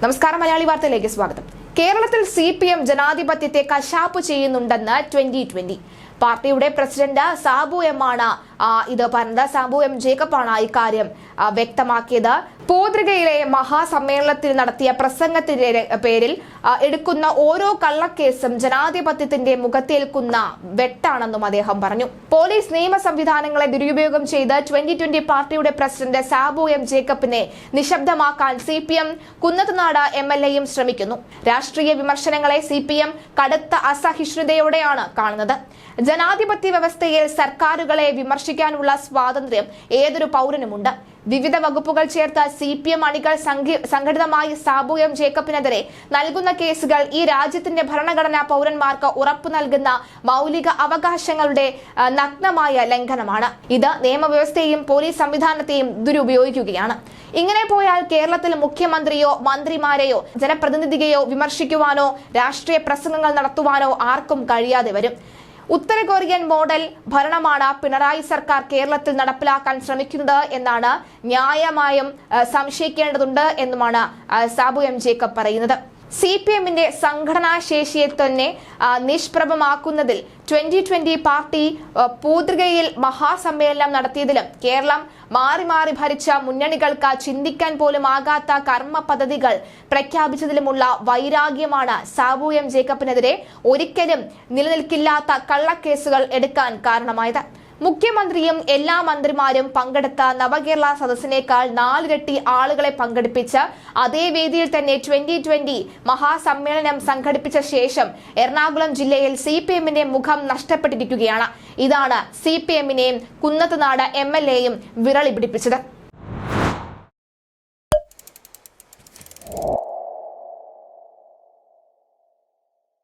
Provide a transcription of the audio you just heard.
നമസ്കാരം മലയാളി വാർത്തയിലേക്ക് സ്വാഗതം. കേരളത്തിൽ സി പി എം ജനാധിപത്യത്തെ കശാപ്പ് ചെയ്യുന്നുണ്ടെന്ന് ട്വന്റി ട്വന്റി. പാർട്ടിയുടെ പ്രസിഡന്റ് സാബു എം ആണ് ഇത് പറഞ്ഞത്. സാബു എം ജേക്കബാണ് ഇക്കാര്യം വ്യക്തമാക്കിയത്. പോതൃകയിലെ മഹാസമ്മേളനത്തിൽ നടത്തിയ പ്രസംഗത്തിന്റെ പേരിൽ എടുക്കുന്ന ഓരോ കള്ളക്കേസും ജനാധിപത്യത്തിന്റെ മുഖത്തേൽക്കുന്ന വെട്ടാണെന്നും അദ്ദേഹം പറഞ്ഞു. പോലീസ് നിയമ സംവിധാനങ്ങളെ ദുരുപയോഗം ചെയ്ത് ട്വന്റി ട്വന്റി പാർട്ടിയുടെ പ്രസിഡന്റ് സാബു എം ജേക്കബിനെ നിശബ്ദമാക്കാൻ C P M Kunnathunad M L എയും ശ്രമിക്കുന്നു. രാഷ്ട്രീയ വിമർശനങ്ങളെ സി പി എം കടുത്ത അസഹിഷ്ണുതയോടെയാണ് കാണുന്നത്. ജനാധിപത്യ വ്യവസ്ഥയിൽ സർക്കാരുകളെ വിമർശിക്കാനുള്ള സ്വാതന്ത്ര്യം ഏതൊരു പൗരനുമുണ്ട്? വിവിധ വകുപ്പുകൾ ചേർത്ത സി പി എം അണികൾ സംഘടിതമായി സാബു എം ജേക്കബിനെതിരെ നൽകുന്ന കേസുകൾ ഈ രാജ്യത്തിന്റെ ഭരണഘടനാ പൗരന്മാർക്ക് ഉറപ്പു നൽകുന്ന മൗലിക അവകാശങ്ങളുടെ നഗ്നമായ ലംഘനമാണ്. ഇത് നിയമവ്യവസ്ഥയെയും പോലീസ് സംവിധാനത്തെയും ദുരുപയോഗിക്കുകയാണ്. ഇങ്ങനെ പോയാൽ കേരളത്തിൽ മുഖ്യമന്ത്രിയോ മന്ത്രിമാരെയോ ജനപ്രതിനിധിയെയോ വിമർശിക്കുവാനോ രാഷ്ട്രീയ പ്രസംഗങ്ങൾ നടത്തുവാനോ ആർക്കും കഴിയാതെ വരും. ഉത്തര കൊറിയൻ മോഡൽ ഭരണമാണ് പിണറായി സർക്കാർ കേരളത്തിൽ നടപ്പിലാക്കാൻ ശ്രമിക്കുന്നത് എന്നാണ് ന്യായമായും സംശയിക്കേണ്ടതുണ്ട് എന്നുമാണ് സാബു എം ജേക്കബ് പറയുന്നത്. സി പി എമ്മിന്റെ സംഘടനാ ശേഷിയെ തന്നെ നിഷ്പ്രഭമാക്കുന്നതിൽ ട്വന്റി ട്വന്റി പാർട്ടി പൂതൃകയിൽ മഹാസമ്മേളനം നടത്തിയതിലും കേരളം മാറി മാറി ഭരിച്ച മുന്നണികൾക്ക് ചിന്തിക്കാൻ പോലും ആകാത്ത കർമ്മ പദ്ധതികൾ പ്രഖ്യാപിച്ചതിലുമുള്ള വൈരാഗ്യമാണ് സാബു എം ജേക്കബിനെതിരെ ഒരിക്കലും നിലനിൽക്കില്ലാത്ത കള്ളക്കേസുകൾ എടുക്കാൻ കാരണമായത്. മുഖ്യമന്ത്രിയും എല്ലാ മന്ത്രിമാരും പങ്കെടുത്ത നവകേരള സദസ്സിനേക്കാൾ നാലിരട്ടി ആളുകളെ പങ്കെടുപ്പിച്ച് അതേ വേദിയിൽ തന്നെ ട്വന്റി ട്വന്റി മഹാസമ്മേളനം സംഘടിപ്പിച്ച ശേഷം എറണാകുളം ജില്ലയിൽ സി പി എമ്മിന്റെ മുഖം നഷ്ടപ്പെട്ടിരിക്കുകയാണ്. ഇതാണ് സി പി എമ്മിനെയും കുന്നത്തുനാട് എം എൽ എയും വിരളി പിടിപ്പിച്ചത്